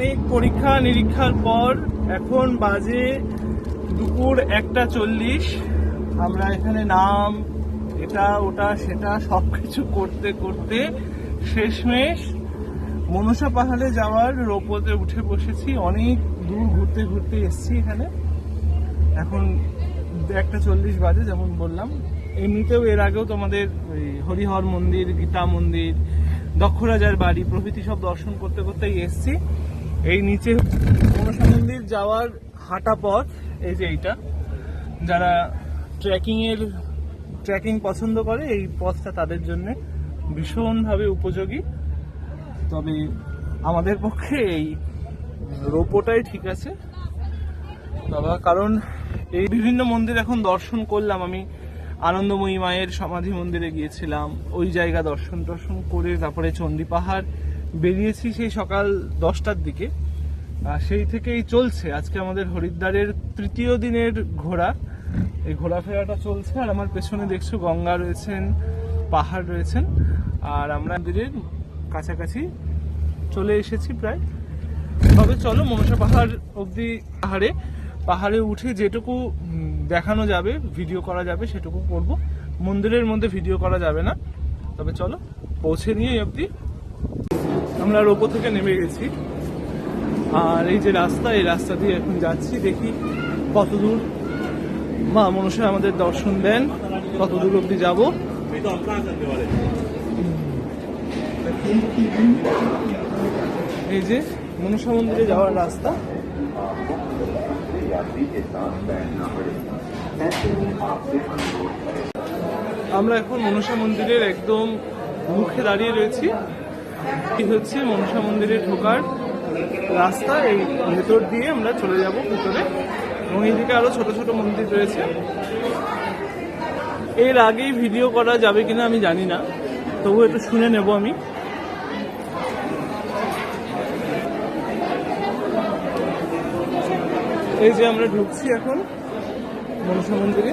অনেক পরীক্ষা নিরীক্ষার পর এখন বাজে দুপুর একটা চল্লিশ। আমরা এখানে নাম, এটা, ওটা, সেটা সব কিছু করতে করতে শেষমেশ মনসা পাহাড়ে যাওয়ার রোপোতে উঠে বসেছি। অনেক দূর ঘুরতে ঘুরতে এসছি এখানে। এখন একটা চল্লিশ বাজে, যেমন বললাম। এমনিতেও এর আগেও তোমাদের ওই হরিহর মন্দির, গীতা মন্দির, দক্ষরাজার বাড়ি প্রভৃতি সব দর্শন করতে, করতেই এসছি। এই নিচে মনসা মন্দির যাওয়ার হাঁটা পথ, এই যে এইটা। যারা ট্রেকিং এর ট্রেকিং পছন্দ করে, এই পথটা তাদের জন্য ভীষণভাবে উপযোগী। তবে আমাদের পক্ষে এই রোপোটাই ঠিক আছে। বাবা, কারণ এই বিভিন্ন মন্দির এখন দর্শন করলাম। আমি আনন্দময়ী মায়ের সমাধি মন্দিরে গিয়েছিলাম। ওই জায়গা দর্শন টর্শন করে তারপরে চণ্ডী পাহাড় বেরিয়েছি সেই সকাল দশটার দিকে। সেই থেকেই চলছে। আজকে আমাদের হরিদ্বারের তৃতীয় দিনের ঘোরা এই ঘোরাফেরাটা চলছে আর আমার পেছনে দেখছ গঙ্গা রয়েছেন, পাহাড় রয়েছেন। আর আমরা মন্দিরের কাছাকাছি চলে এসেছি প্রায়। তবে চলো, মনসা পাহাড় অবধি পাহাড়ে। পাহাড়ে উঠে যেটুকু দেখানো যাবে ভিডিও করা যাবে, সেটুকু করব। মন্দিরের মধ্যে ভিডিও করা যাবে না। তবে চলো, পৌঁছে নিয়ে অবধি আমরা রোপো থেকে নেমে গেছি। আর এই যে রাস্তা, এই রাস্তা দিয়ে এখন যাচ্ছি, দেখি কত দূর মা মনসা আমাদের দর্শন দেন কত দূর অবধি যাব। এই যে মনসা মন্দিরে যাওয়ার রাস্তা। আমরা এখন মনসা মন্দিরের একদম মুখে দাঁড়িয়ে রয়েছি। এই হচ্ছে মনসা মন্দিরে ঢোকার রাস্তা। এই ভেতর দিয়ে আমরা চলে যাব ভেতরে। এবং এইদিকে আরও ছোট ছোট মন্দির রয়েছে। এর আগেই ভিডিও করা যাবে কিনা আমি জানি না। তবু একটু শুনে নেব আমি। এই যে আমরা ঢুকছি এখন মনসা মন্দিরে।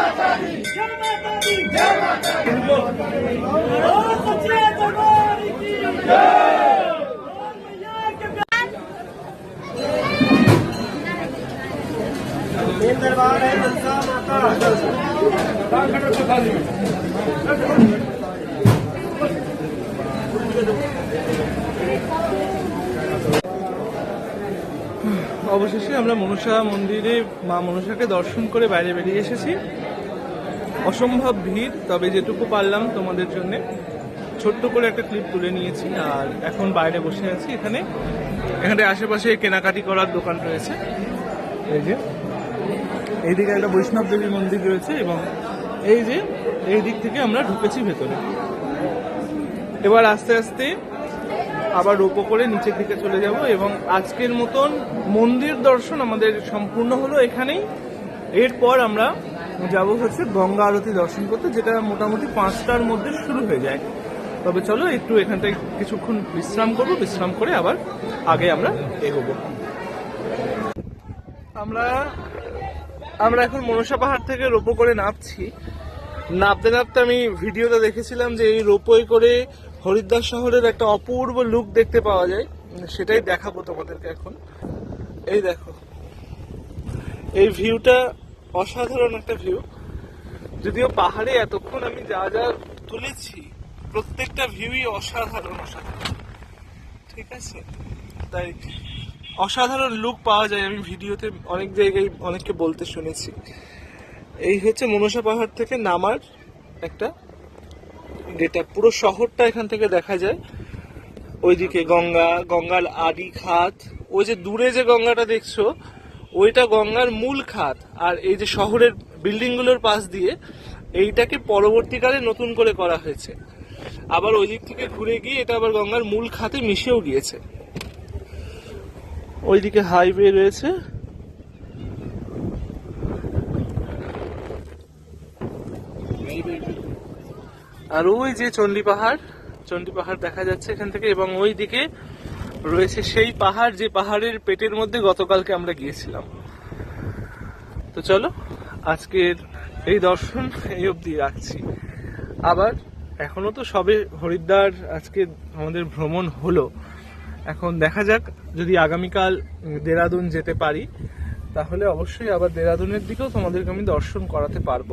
दरबार की बोल मजाक प्यार एक दरबार है मनसा माता অবশেষে আমরা মনসা মন্দিরে মা মনসাকে দর্শন করে বাইরে বেরিয়ে এসেছি অসম্ভব ভিড়, তবে যেটুকু পারলাম তোমাদের জন্য। ছোট্ট করে একটা ক্লিপ তুলে নিয়েছি, আর এখন বাইরে বসে আছি। এখানে এখানে আশেপাশে কেনাকাটি করার দোকান রয়েছে। এই যে, এইদিকে একটা বৈষ্ণব দেবী মন্দির রয়েছে এবং এই যে, এই দিক থেকে আমরা ঢুকেছি ভেতরে। এবার আস্তে আস্তে আবার রোপো করে নিচের দিকে চলে যাব এবং আজকের মতন মন্দির দর্শন আমাদের সম্পূর্ণ হলো এখানেই। এরপর আমরা যাব হচ্ছে গঙ্গা আরতি দর্শন করতে, যেটা মোটামুটি পাঁচটার মধ্যে শুরু হয়ে যায়। তবে চলো, একটু এখানটায় কিছুক্ষণ বিশ্রাম করব, বিশ্রাম করে আবার আগে আমরা এগোবো। আমরা আমরা এখন মনসা পাহাড় থেকে রোপো করে নামছি। নামতে নামতে আমি ভিডিওতে দেখেছিলাম যে এই রোপওয়ে করে হরিদ্বার শহরের একটা অপূর্ব লুক দেখতে পাওয়া যায়। সেটাই দেখাবো তোমাদেরকে এখন। এই দেখো, এই ভিউটা অসাধারণ একটা ভিউ যদিও পাহাড়ে এতক্ষণ আমি যা যা তুলেছি, প্রত্যেকটা ভিউই অসাধারণ অসাধারণ। ঠিক আছে? তাই অসাধারণ লুক পাওয়া যায় আমি ভিডিওতে অনেক জায়গায় অনেককে বলতে শুনেছি। এই হচ্ছে মনসা পাহাড় থেকে নামার একটা ডেটা পুরো শহরটা এখান থেকে দেখা যায়। ওইদিকে গঙ্গা, গঙ্গার আদি খাত ওই যে দূরে যে গঙ্গাটা দেখছ ওইটা গঙ্গার মূল খাত। আর এই যে শহরের বিল্ডিংগুলোর পাশ দিয়ে এইটাকে পরবর্তীকালে নতুন করে করা হয়েছে। আবার ওই দিক থেকে ঘুরে গিয়ে এটা আবার গঙ্গার মূল খাতে মিশেও গিয়েছে। ওইদিকে হাইওয়ে রয়েছে। আর ওই যে চণ্ডী পাহাড় চণ্ডী পাহাড় দেখা যাচ্ছে এখান থেকে এবং ওই দিকে রয়েছে সেই পাহাড়, যে পাহাড়ের পেটের মধ্যে গতকালকে আমরা গিয়েছিলাম। তো চলো, আজকের এই দর্শন এই অবধি রাখছি। আবার এখনও তো সবে হরিদ্বার আজকে আমাদের ভ্রমণ হলো। এখন দেখা যাক, যদি আগামীকাল দেরাদুন যেতে পারি, তাহলে অবশ্যই আবার দেরাদুনের দিকেও তোমাদেরকে আমি দর্শন করাতে পারব।